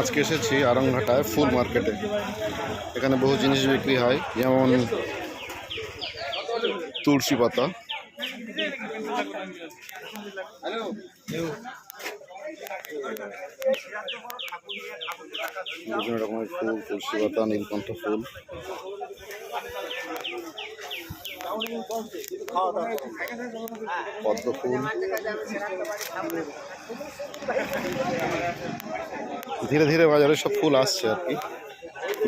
আজকে এসেছি আরামঘাটায়, ফুল মার্কেটে। এখানে বহু জিনিস বিক্রি হয়, যেমন তুলসী পাতা। বিভিন্ন রকমের ফুল, তুলসী পাতা, নীলকণ্ঠ ফুল। পদ্ম ফুল ধীরে ধীরে বাজারে সব ফুল আসছে আর কি।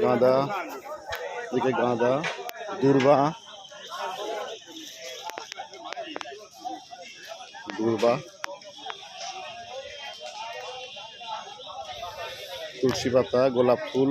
গাঁদা, এদিকে গাঁদা, দুর্বা। দুর্বা। তুলসী পাতা, গোলাপ ফুল।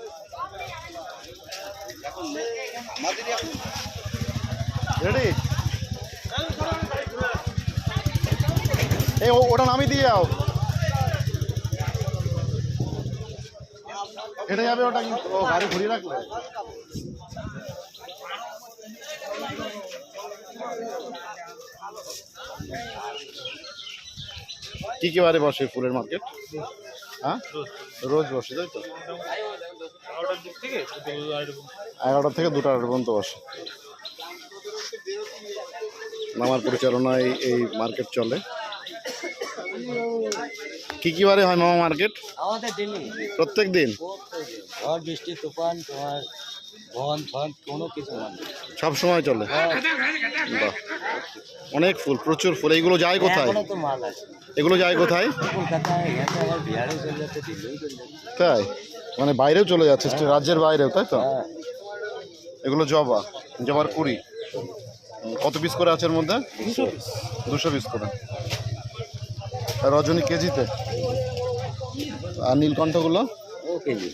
রেডি এই ওটা নামিয়ে দিয়ে যাও। হেঁটে যাবে ওটা কিন্তু। ও, গাড়ি ঘুরিয়ে রাখলে। কি কি বারে বসে ফুলের মার্কেট হ্যাঁ? রোজ বসে, তাই তো? এগারোটা থেকে দুটা পর্যন্ত। বসে। মামার পরিচালনায় এই মার্কেট চলে। কি কি বারে হয় মামা মার্কেট? আমাদের দিনই প্রত্যেক দিন? ঝড় বৃষ্টি তুফান তোমার ভন ফন কোনো কিছু মানে সব সময় চলে। বাহ। অনেক ফুল প্রচুর ফুল। এইগুলো যায় কোথায়? মাল আছে। এগুলো যায় কোথায়? তাই? মানে বাইরেও চলে যাচ্ছে রাজ্যের বাইরেও তাই তো? হ্যাঁ। এগুলো জবা জবার কুড়ি। কত পিস করে আছে এর মধ্যে? দুশো পিস করে। আর রজনী কেজিতে? আর নীলকণ্ঠগুলো? ও কেজি।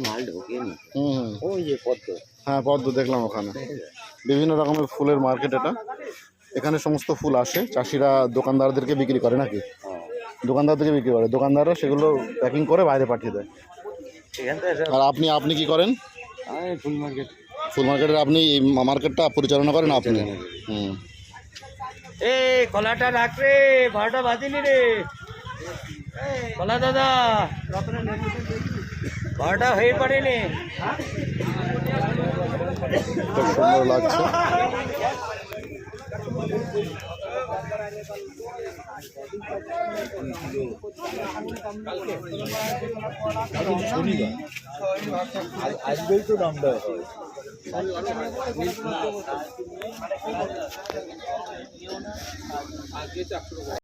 মাল ওই যে পদ্ম। হ্যাঁ পদ্ম দেখলাম ওখানে। বিভিন্ন রকমের ফুলের মার্কেট এটা। এখানে সমস্ত ফুল আসে। চাষিরা দোকানদারদেরকে বিক্রি করে নাকি? হ্যাঁ। দোকানদারদেরকে বিক্রি করে। দোকানদাররা সেগুলো প্যাকিং করে বাইরে পাঠিয়ে দেয়। আর আপনি আপনি কি করেন? ফুল মার্কেট ফুল মার্কেটের আপনি এই মার্কেটটা পরিচালনা করেন আপনি? হুম। এ কলাটা রাখ রে বারোটা বাজিলি রে। কলা দাদা বারোটা হয়ে পড়েনি। খুব সুন্দর লাগছে। আজকেই তো নামটা